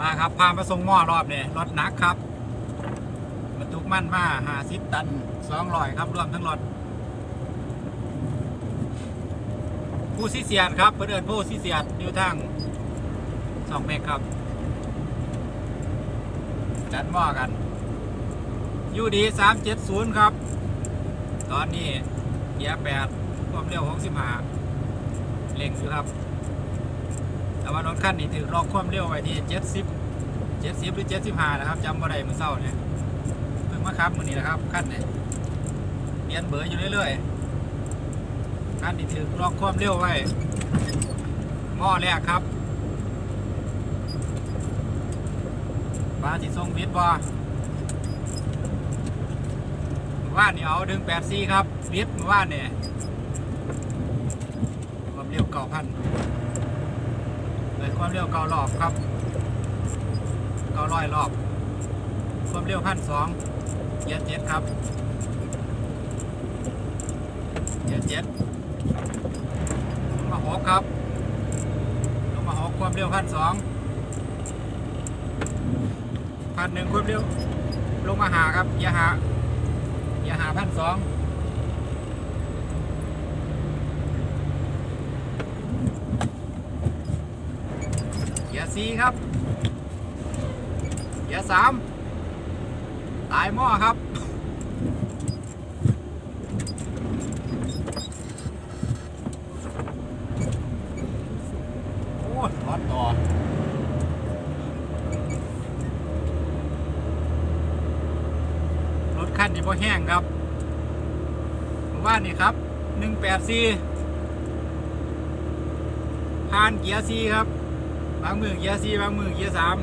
มาครับพามาส่งหม้อรอบเนี่ยรถหนักครับบรรทุกมั่นมาหาสิบตันสองร้อยครับรวมทั้งรถผู้ซีเสียดครับเพื่อนผู้ซีเสียดอยู่ทางสองเมกครับจัดหม้อกันยูดีสามเจ็ดศูนย์ครับ ตอนนี้เกียร์แปดความเร็วหกสิบห้าเร่งอยู่ครับ แต่ว่ารถคันนี้ถือล็อกความเร็วไว้ที่เจ็ดสิบเจ็ดสิบหรือเจ็ดสิบห้านะครับจำบ่ได้มือเศร้าเนี่ยเพิ่งมาครับมือนี้นะครับคันเนี่ยเปลี่ยนเบอร์อยู่เรื่อยๆคันนี้ถือล็อกความเร็วไว้หม้อแรกครับปลาสิทรงวิทย์บ่ว่านี่เอาดึงแปดซีครับวิทย์ว่านเนี่ยความเร็วเก้าพัน เลยความเร็วเก้ารอบครับเก้าร้อยรอบ ความเร็วพันสองเจ็ดเจ็ดครับเจ็ดเจ็ดลงมาหกครับลงมาหกความเร็วพันสองพันหนึ่งความเร็วลงมาหาครับอย่าหาอย่าหาพันสอง เกียร์ สี่ครับ เกียร์สามตายหม้อครับ โอ้ยรอดต่อรถคันนี้พอแห้งครับว่านี่ครับ 184ผ่านเกียร์สี่ครับ บางมือเกียร์สี่บางมือเกียร์สาม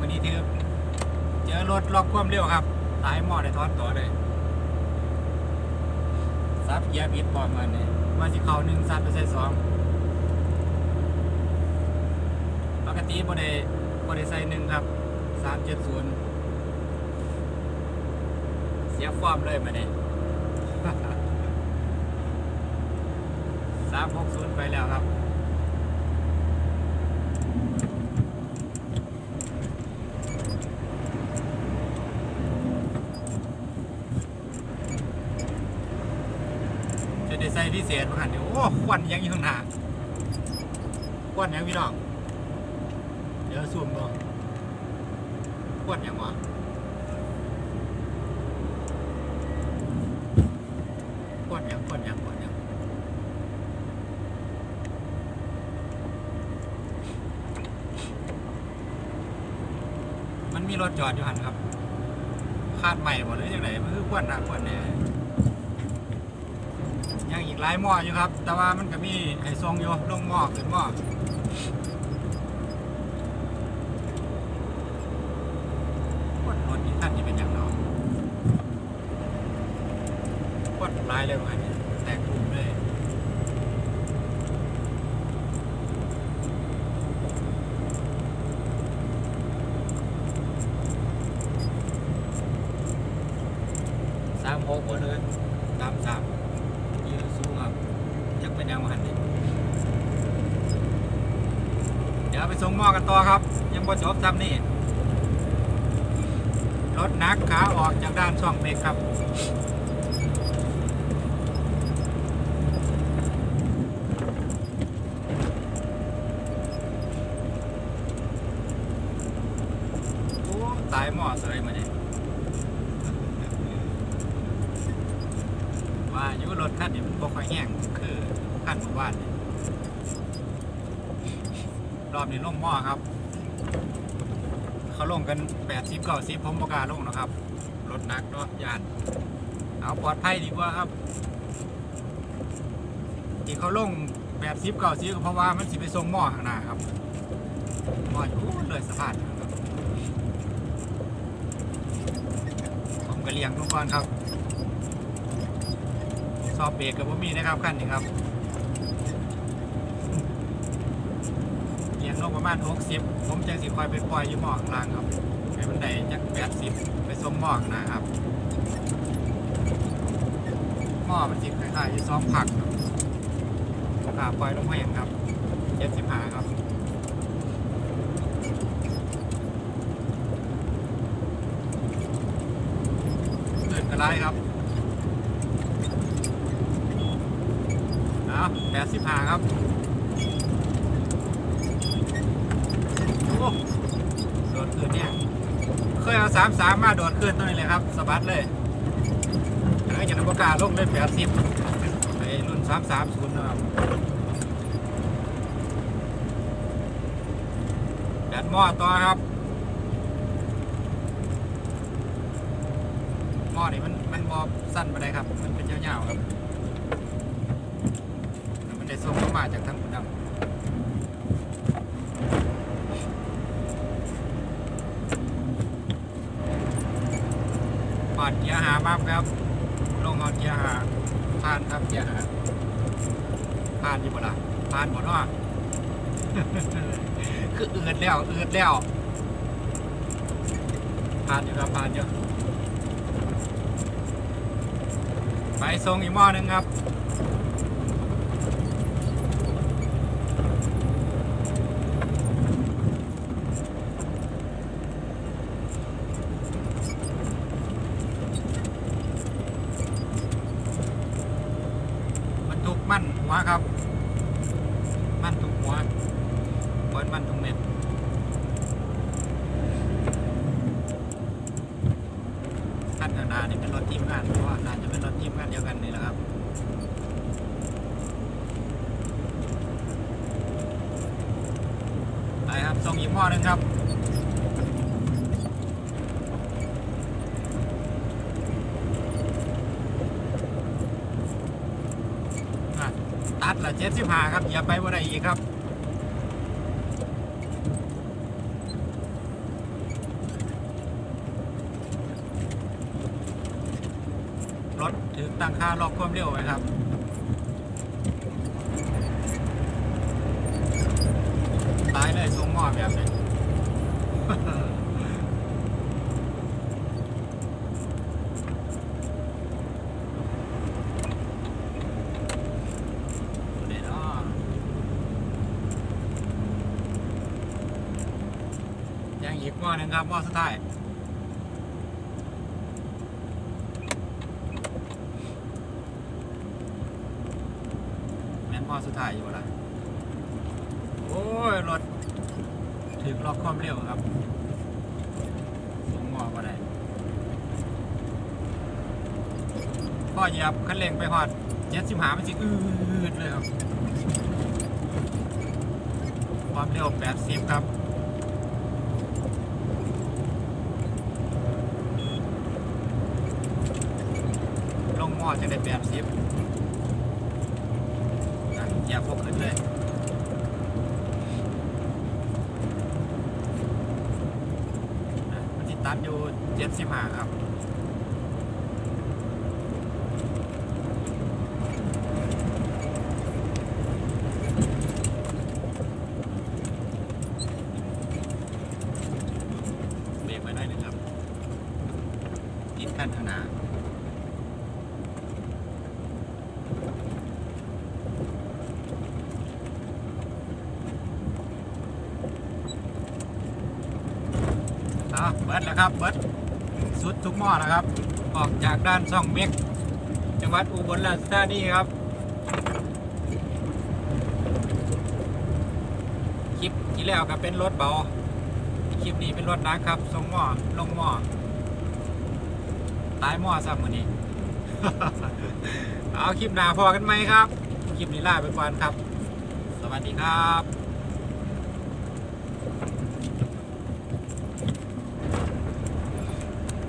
วันนี้ถือเจอรถล็อกความเร็วครับตายหม้อได้ทอนต่อเลยซับเกียร์ผิดปอมกันเนี่ยมาสิเขาหนึ่งซับไปใส่สองปกติบ่ได้บ่ได้ใส่หนึ่งครับสามเจ็ดศูนย์เสียฟอร์มเลยมาเนี่ยสามหกศูนย์ไปแล้วครับ ได้ใส่พิเศษมาหันเดี๋ยวโอ้ควันยังอยู่ข้างหน้าควันยังพี่น้องเดี๋ยวซูมดูควันยังวะควันยังควันยังควันยังมันมีรถจอดอยู่หันครับคาดใหม่หมดเลยยังไงมันคือควันหนักควันเนี่ย หลายหม้ออยู่ครับ แต่ว่ามันก็มีไอ้ทรงอยู่ลงหม้อขึ้นหม้อขวดรถนี่ท่านนี่เป็นอย่างเนาะขวดลายเลยว่าเนี่ยแตกกลุ่มเลยสามหกหมดเลยสามสาม ยืนสูงครับจักเป็นแนวมาหันนี่เดี๋ยวไปส่งหม้อกัน ต่อครับ ยังบ่จบซ้ำนี่รถนักขาออกจากด้านช่องเบรกครับโอ้ตายหม้อเสยมาเนี่ยว่าอายุรถคันนี้มันบ่ค่อยแห้งคือคันเมื่อวานนี่ร อบนี้ลงหม้อครับ เขาลงกันแปดสิบเก้าสิบผมประกล้าลงนะครับรถนักเนาะยาน เอาปลอดภัยดีกว่าครับที่เขาลงแปดสิบเก้าสิบเพราะว่ามันสิไปส่งหม้อข้างหน้าครับหม้ออยู่เลยสะพานผมก็เลี้ยงลงก่อนครับซอบเบรกกับว่ามีนะครับขั้นนี้ครับ ลงประมาณหกสิบผมจังสิคอยไปปล่อยอยู่หมอกลางครับไปบันไดจักแปดสิบไปสมหมอกนะครับหม้อมันสิดคล้ายๆที่ซ้อมผักราคปล่อยลงมาอย่างครับเจ็ดสิบห้าครับเดินกระไรครับเอาแปดสิบห้าครับ สามสามมาโดดขึ้นตัวนี้เลยครับสะบัดเลยเอ้ยอย่างนั้นประกล้าลงเลยแปดสิบไอ้รุ่นสามสามศูนย์นะครับแบตหม้อต่อครับหม้อนี่มันมันบอสั้นไปเลยครับ มันเป็นยาวๆครับมันได้ส่งเข้ามาจากทางคุณดำ่อนเกียร์หาบ้างครับ ลงเอาเกียร์หาผ่านครับเกียร์หาผ่านอยู่บ่ล่ะผ่านบ่เนาะคืออืดแล้วอืดแล้วผ่านอยู่ครับผ่านอยู่ไปส่งอีกหม้อหนึงครับ มันทุกมั่นหัวครับ มั่นทุกหัวบนมั่นทุกเม็ดขั้นข้างหน้านี่เป็นรถทีมงานเพราะว่าน่าจะเป็นรถทีมงานเดียวกันนี่แหละครับไปครับส่งอีกหม้อหนึ่งครับ อะตัดละ เจ็ดสิบห้าครับอย่าไปว่าได้อีกครับรถถือตั้งค่าล็อกความเร็วไว้ครับตายเลยทรงหม้อแบบนี้ เดี๋ยวเนาะยังอีก หม้อหนึ่งครับหม้อสุดท้ายแม่นหม้อสุดท้ายอยู่ละโอ้ย รถถึงล็อกความเร็วครับส่งหม้อก็ได้พ่อเหยียบคันเร่งไปหอดเจ็ดสิบหามันสิอืดเลยครับ ความเร็วแปดสิบครับ ลงหม้ อจะได้แปดสิบอย่าพกขึ้นเลยอะมันติดตันอยู่เจ็ดสิบห้าครับ เบรกไว้หน่อยหนึงครับติดขั้นข้างหน้า อะเบิดแล้วครับเบิดสุดทุกหม้อนะครับ ออกจากด้านซ่องเม็ก จังหวัดอุบลราชธานีครับ คลิปที่แล้วก็เป็นรถเบา คลิปนี้เป็นรถนักครับส่งหม้อลงหม้อตายหม้อซ้ำมือนี้ เอาคลิปหน้าพอกันไหมครับ คลิปนี้ลาไปก่อนครับ สวัสดีครับ